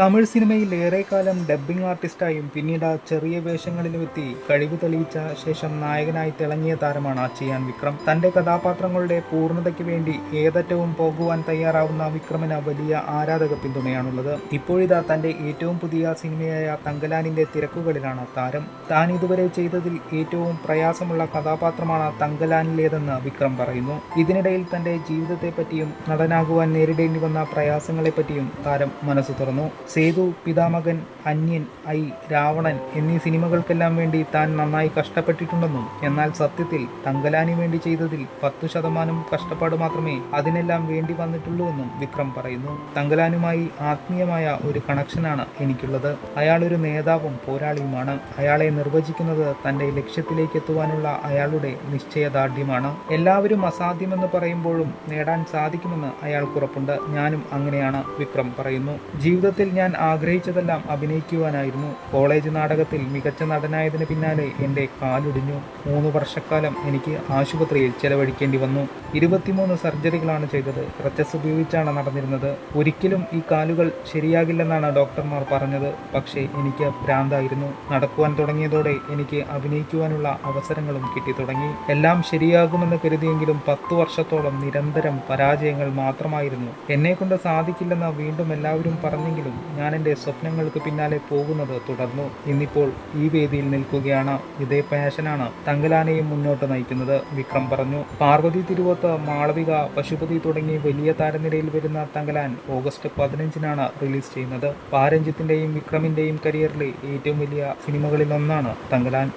തമിഴ് സിനിമയിൽ ഏറെക്കാലം ഡബ്ബിംഗ് ആർട്ടിസ്റ്റായും പിന്നീട് ചെറിയ വേഷങ്ങളിലുമെത്തി കഴിവ് തെളിയിച്ച ശേഷം നായകനായി തിളങ്ങിയ താരമാണ് ചിയാൻ വിക്രം. തന്റെ കഥാപാത്രങ്ങളുടെ പൂർണതയ്ക്ക് വേണ്ടി ഏതറ്റവും പോകുവാൻ തയ്യാറാവുന്ന വിക്രമിന് വലിയ ആരാധക പിന്തുണയാണുള്ളത്. ഇപ്പോഴിതാ തന്റെ ഏറ്റവും പുതിയ സിനിമയായ തങ്കലാനിന്റെ തിരക്കുകളിലാണ് താരം. താൻ ഇതുവരെ ചെയ്തതിൽ ഏറ്റവും പ്രയാസമുള്ള കഥാപാത്രമാണ് തങ്കലാനിലേതെന്ന് വിക്രം പറയുന്നു. ഇതിനിടയിൽ തന്റെ ജീവിതത്തെപ്പറ്റിയും നടനാകുവാൻ നേരിടേണ്ടി വന്ന പ്രയാസങ്ങളെപ്പറ്റിയും താരം മനസ്സു തുറന്നു. സേതു പിതാമകൻ അന്യൻ ഐ രാവണൻ എന്നീ സിനിമകൾക്കെല്ലാം വേണ്ടി താൻ നന്നായി കഷ്ടപ്പെട്ടിട്ടുണ്ടെന്നും എന്നാൽ സത്യത്തിൽ തങ്കലാനി വേണ്ടി ചെയ്തതിൽ പത്തു ശതമാനം കഷ്ടപ്പാട് മാത്രമേ അതിനെല്ലാം വേണ്ടി വന്നിട്ടുള്ളൂവെന്നും വിക്രം പറയുന്നു. തങ്കലാനുമായി ആത്മീയമായ ഒരു കണക്ഷനാണ് എനിക്കുള്ളത്. അയാൾ ഒരു നേതാവും പോരാളിയുമാണ്. അയാളെ നിർവചിക്കുന്നത് തന്റെ ലക്ഷ്യത്തിലേക്ക് എത്തുവാനുള്ള അയാളുടെ നിശ്ചയദാർഢ്യമാണ്. എല്ലാവരും അസാധ്യമെന്ന് പറയുമ്പോഴും നേടാൻ സാധിക്കുമെന്ന് അയാൾക്കുറപ്പുണ്ട് ഞാനും അങ്ങനെയാണ് വിക്രം പറയുന്നു. ജീവിതത്തിൽ ഞാൻ ആഗ്രഹിച്ചതെല്ലാം അഭിനയിക്കുവാനായിരുന്നു. കോളേജ് നാടകത്തിൽ മികച്ച നടനായതിന് പിന്നാലെ എന്റെ കാലൊടിഞ്ഞു. മൂന്ന് വർഷക്കാലം എനിക്ക് ആശുപത്രിയിൽ ചെലവഴിക്കേണ്ടി വന്നു. ഇരുപത്തിമൂന്ന് സർജറികളാണ് ചെയ്തത്. ക്രച്ചസ് ഉപയോഗിച്ചാണ് നടന്നിരുന്നത്. ഒരിക്കലും ഈ കാലുകൾ ശരിയാകില്ലെന്നാണ് ഡോക്ടർമാർ പറഞ്ഞത്. പക്ഷേ എനിക്ക് ഭ്രാന്തായിരുന്നു. നടക്കുവാൻ തുടങ്ങിയതോടെ എനിക്ക് അഭിനയിക്കുവാനുള്ള അവസരങ്ങളും കിട്ടി തുടങ്ങി. എല്ലാം ശരിയാകുമെന്ന് കരുതിയെങ്കിലും പത്തു വർഷത്തോളം നിരന്തരം പരാജയങ്ങൾ മാത്രമായിരുന്നു. എന്നെ കൊണ്ട് സാധിക്കില്ലെന്ന് വീണ്ടും എല്ലാവരും പറഞ്ഞെങ്കിലും ഞാൻ എന്റെ സ്വപ്നങ്ങൾക്ക് പിന്നാലെ പോകുന്നത് തുടർന്നു. ഇന്നിപ്പോൾ ഈ വേദിയിൽ നിൽക്കുകയാണ് ഇതേ പാഷനാണ് തങ്കലാനെയും മുന്നോട്ട് നയിക്കുന്നത്. വിക്രം പറഞ്ഞു പാർവതി തിരുവോത്ത് മാളവിക പശുപതി തുടങ്ങി വലിയ താരനിരയിൽ വരുന്ന തങ്കലാൻ ഓഗസ്റ്റ് പതിനഞ്ചിനാണ് റിലീസ് ചെയ്യുന്നത്. പാരഞ്ജിത്തിന്റെയും വിക്രമിന്റെയും കരിയറിലെ ഏറ്റവും വലിയ സിനിമകളിലൊന്നാണ് തങ്കലാൻ.